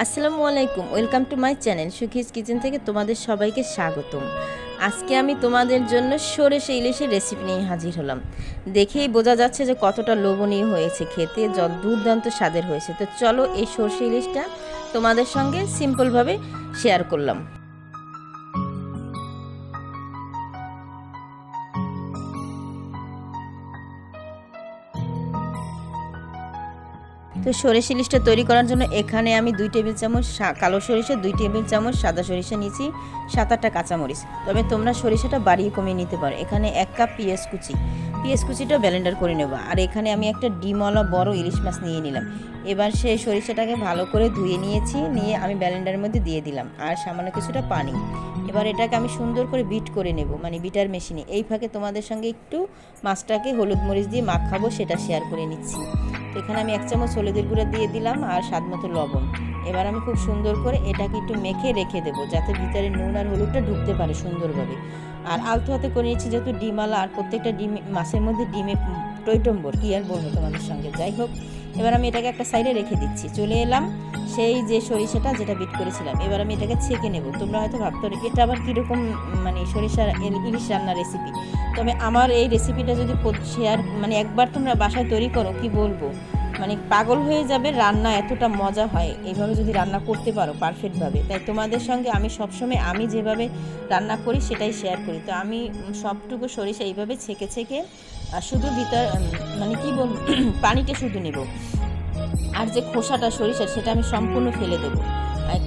আসসালামু আলাইকুম, welcome to my channel Sukhi's kitchen থেকে তোমাদের সবাইকে স্বাগতম। আজকে আমি তোমাদের জন্য সরেষে ইলিশের রেসিপি নিয়ে হাজির হলাম। দেখেই বোঝা যাচ্ছে যে কতটা লোভনীয় হয়েছে খেতে, যত দুর্দান্ত স্বাদের হয়েছে। তো চলো এই সরষে ইলিশটা তোমাদের সঙ্গে সিম্পলভাবে শেয়ার করলাম। তো সরিষা ইলিশটা তৈরি করার জন্য এখানে আমি দুই টেবিল চামচ কালো সরিষা, দুই টেবিল চামচ সাদা সরিষা নিয়েছি, সাত আটটা কাঁচামরিচ। তবে তোমরা সরিষাটা বাড়িয়ে কমিয়ে নিতে পারো। এখানে এক কাপ পেঁয়াজ কুচি। পেঁয়াজ কুচিটা ব্লেন্ডার করে নেব। আর এখানে আমি একটা ডিমওয়ালা বড় ইলিশ মাছ নিয়ে নিলাম। এবার সেই সরিষাটাকে ভালো করে ধুয়ে নিয়েছি, নিয়ে আমি ব্লেন্ডারের মধ্যে দিয়ে দিলাম। আর সামান্য কিছুটা পানি। এবার এটাকে আমি সুন্দর করে বিট করে নেব মানে বিটার মেশিনে এই ফাঁকে তোমাদের সঙ্গে একটু মাছটাকে হলুদ মরিচ দিয়ে মাখাবো, সেটা শেয়ার করে নিচ্ছি। এখানে আমি এক চামচ হলুদের গুঁড়া দিয়ে দিলাম আর স্বাদ মতো লবণ। এবার আমি খুব সুন্দর করে এটাকে একটু মেখে রেখে দেবো, যাতে ভিতরে নুন আর হলুদটা ঢুকতে পারে সুন্দরভাবে। আর আলতো হাতে করে নিচ্ছি যেহেতু ডিমালা আর প্রত্যেকটা ডিম, মাছের মধ্যে ডিমে টৈটম্বর কী আর বলব তোমাদের সঙ্গে? যাই হোক, এবার আমি এটাকে একটা সাইডে রেখে দিচ্ছি। চলে এলাম সেই যে সরিষাটা যেটা বিট করেছিলাম, এবার আমি এটাকে ছেঁকে নেব। তোমরা হয়তো ভাবতে এটা আবার কীরকম মানে সরিষার ইলিশ রান্নার রেসিপি তবে আমার এই রেসিপিটা যদি শেয়ার মানে একবার তোমরা বাসায় তৈরি করো, কি বলব? মানে পাগল হয়ে যাবে রান্না এতটা মজা হয় এইভাবে যদি রান্না করতে পারো পারফেক্টভাবে তাই তোমাদের সঙ্গে আমি সবসময় আমি যেভাবে রান্না করি সেটাই শেয়ার করি। তো আমি সবটুকু সরিষা এইভাবে ছেঁকে ছেঁকে আর শুধু ভিতর মানে কি বল পানিটা শুধু নেব। আর যে খোসাটা সরিষার, সেটা আমি সম্পূর্ণ ফেলে দেবো।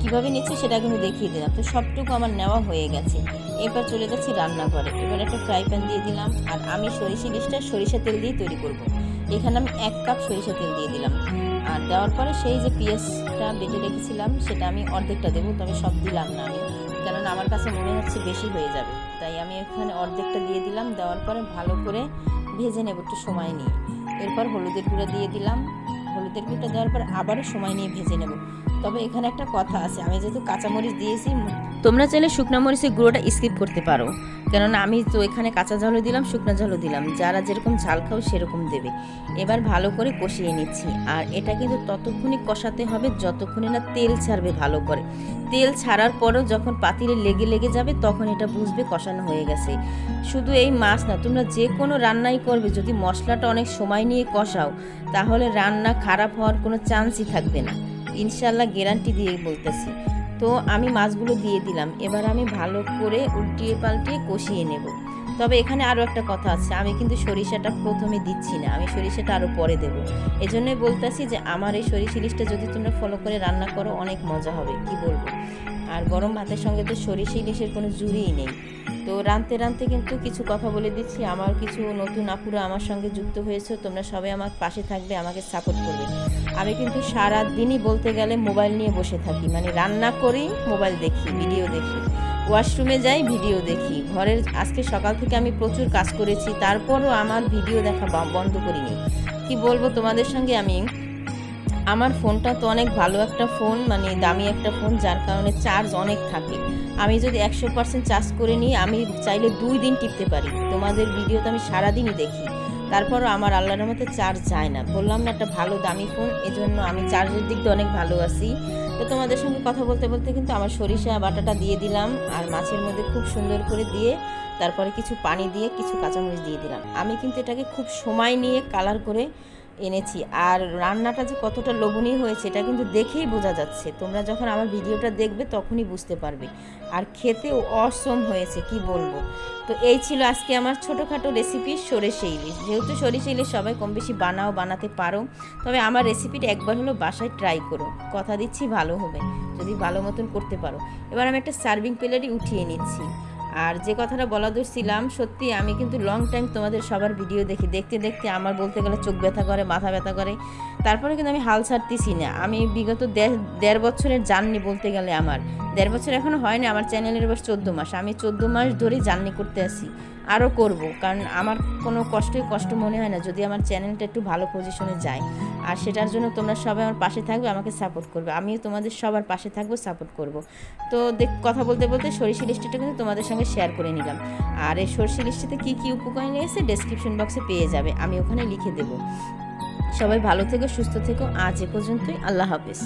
কীভাবে নিচ্ছি সেটা কিন্তু দেখিয়ে দিলাম। তো সবটুকু আমার নেওয়া হয়ে গেছে। এবার চলে যাচ্ছি রান্নাঘরে। এবার একটা ফ্রাই প্যান দিয়ে দিলাম। আর আমি সরিষা ইলিশটা সরিষা তেল দিয়ে তৈরি করব। এখানে আমি এক কাপ সরিষা তেল দিয়ে দিলাম। আর দেওয়ার পরে সেই যে পেঁয়াজটা বেটে রেখেছিলাম, সেটা আমি অর্ধেকটা দেবো, তবে সব দিলাম না আমি। কারণ আমার কাছে মনে হচ্ছে বেশি হয়ে যাবে। তাই আমি এখানে অর্ধেকটা দিয়ে দিলাম। দেওয়ার পরে ভালো করে ভেজে নেব একটু সময় নিয়ে। এরপর হলুদের গুঁড়ো দিয়ে দিলাম। হলুদের গুঁড়োটা দেওয়ার পর আবারও সময় নিয়ে ভেজে নেব। তবে এখানে একটা কথা আছে। আমি যেহেতু কাঁচামরিচ দিয়েছি তোমরা চাইলে শুকনো মরিচের গুঁড়োটা স্কিপ করতে পারো। কেননা আমি তো এখানে কাঁচা ঝালও দিলাম, শুকনো ঝালও দিলাম। যারা যেরকম ঝাল খাও সেরকম দেবে। এবার ভালো করে কষিয়ে নিচ্ছি। আর এটা কিন্তু ততক্ষণই কষাতে হবে যতক্ষণে না তেল ছাড়বে ভালো করে। তেল ছাড়ার পরও যখন পাতিলে লেগে লেগে যাবে, তখন এটা বুঝবে কষানো হয়ে গেছে। শুধু এই মাছ না, তোমরা যে কোনো রান্নাই করবে। যদি মশলাটা অনেক সময় নিয়ে কষাও, তাহলে রান্না খারাপ হওয়ার কোনো চান্সই থাকবে না। ইনশাল্লাহ গ্যারান্টি দিয়ে বলতেছি। তো আমি মাছগুলো দিয়ে দিলাম। এবার আমি ভালো করে উল্টিয়ে পাল্টিয়ে কষিয়ে নেব। তবে এখানে আরও একটা কথা আছে। আমি কিন্তু সরিষাটা প্রথমে দিচ্ছি না। আমি সরিষাটা আরও পরে দেবো। এজন্যই বলতেছি যে, আমার এই সরিষা ইলিশটা যদি তোমরা ফলো করে রান্না করো, অনেক মজা হবে। কি বলব? আর গরম ভাতের সঙ্গে তো সরিষা ইলিশের কোনো জুড়িই নেই। তো রানতে রানতে কিন্তু কিছু কথা বলে দিচ্ছি। আমার কিছু নতুন আপুরা আমার সঙ্গে যুক্ত হয়েছে, তোমরা সবাই আমার পাশে থাকবে, আমাকে সাপোর্ট করবে। আমি কিন্তু সারা দিনই বলতে গেলে মোবাইল নিয়ে বসে থাকি। মানে রান্না করি মোবাইল দেখি ভিডিও দেখি। ওয়াশরুমে যাই ভিডিও দেখি। ঘরের আজকে সকাল থেকে আমি প্রচুর কাজ করেছি, তারপরও আমার ভিডিও দেখা বন্ধ করিনি। কি বলব তোমাদের সঙ্গে আমি? আমার ফোনটা তো অনেক ভালো একটা ফোন মানে দামি একটা ফোন, যার কারণে চার্জ অনেক থাকে। আমি যদি একশো পার্সেন্ট চার্জ করে নিই, আমি চাইলে দুই দিন টিপতে পারি। তোমাদের ভিডিও তো আমি সারাদিনই দেখি। তারপরও আমার আল্লাহর মতো চার্জ যায় না। বললাম না, একটা ভালো দামি ফোন, এজন্য আমি চার্জের দিক দিয়ে অনেক ভালো আছি। তো তোমাদের সঙ্গে কথা বলতে বলতে কিন্তু আমার সরিষা বাটাটা দিয়ে দিলাম, আর মাছের মধ্যে খুব সুন্দর করে দিয়ে, তারপরে কিছু পানি দিয়ে, কিছু কাঁচামরিচ দিয়ে দিলাম। আমি কিন্তু এটাকে খুব সময় নিয়ে কালার করে এনেছি। আর রান্নাটা যে কতটা লোভনীয় হয়েছে, এটা কিন্তু দেখেই বোঝা যাচ্ছে। তোমরা যখন আমার ভিডিওটা দেখবে, তখনই বুঝতে পারবে। আর খেতেও অসম হয়েছে, কি বলব? তো এই ছিল আজকে আমার ছোটোখাটো রেসিপি সরিষা ইলিশ। যেহেতু সরিষা ইলিশ সবাই কম বেশি বানাও, বানাতে পারো, তবে আমার রেসিপিটা একবার হলো বাসায় ট্রাই করো। কথা দিচ্ছি, ভালো হবে। যদি ভালো মতন করতে পারো। এবার আমি একটা সার্ভিং প্লেটই উঠিয়ে নিচ্ছি। আর যে কথাটা বলা দিচ্ছিলাম সত্যি আমি কিন্তু লং টাইম তোমাদের সবার ভিডিও দেখি। দেখতে দেখতে আমার বলতে গেলে চোখ ব্যথা করে, মাথা ব্যথা করে। তারপরে কিন্তু আমি হাল ছাড়তেছি না। আমি বিগত দেড় বছরের জার্নি বলতে গেলে আমার। দেড় বছর এখনও হয়নি, আমার চ্যানেলের বয়স চোদ্দ মাস। আমি চোদ্দ মাস ধরেই জার্নি করতে আসি আরও করব, কারণ আমার কোনো কষ্টই কষ্ট মনে হয় না, যদি আমার চ্যানেলটা একটু ভালো পজিশনে যায়। আর সেটার জন্য তোমরা সবাই আমার পাশে থাকবে, আমাকে সাপোর্ট করবে। আমিও তোমাদের সবার পাশে থাকব সাপোর্ট করব। তো দেখ, কথা বলতে বলতে সরিষা লিস্টিটা কিন্তু তোমাদের সঙ্গে শেয়ার করে নিলাম। আর এই সরিষা লিস্টিতে কী কী উপকরণ নিয়েছে ডেসক্রিপশন বক্সে পেয়ে যাবে, আমি ওখানে লিখে দেবো। সবাই ভালো থেকো, সুস্থ থেকো, আজ এ পর্যন্তই, আল্লাহ হাফেজ।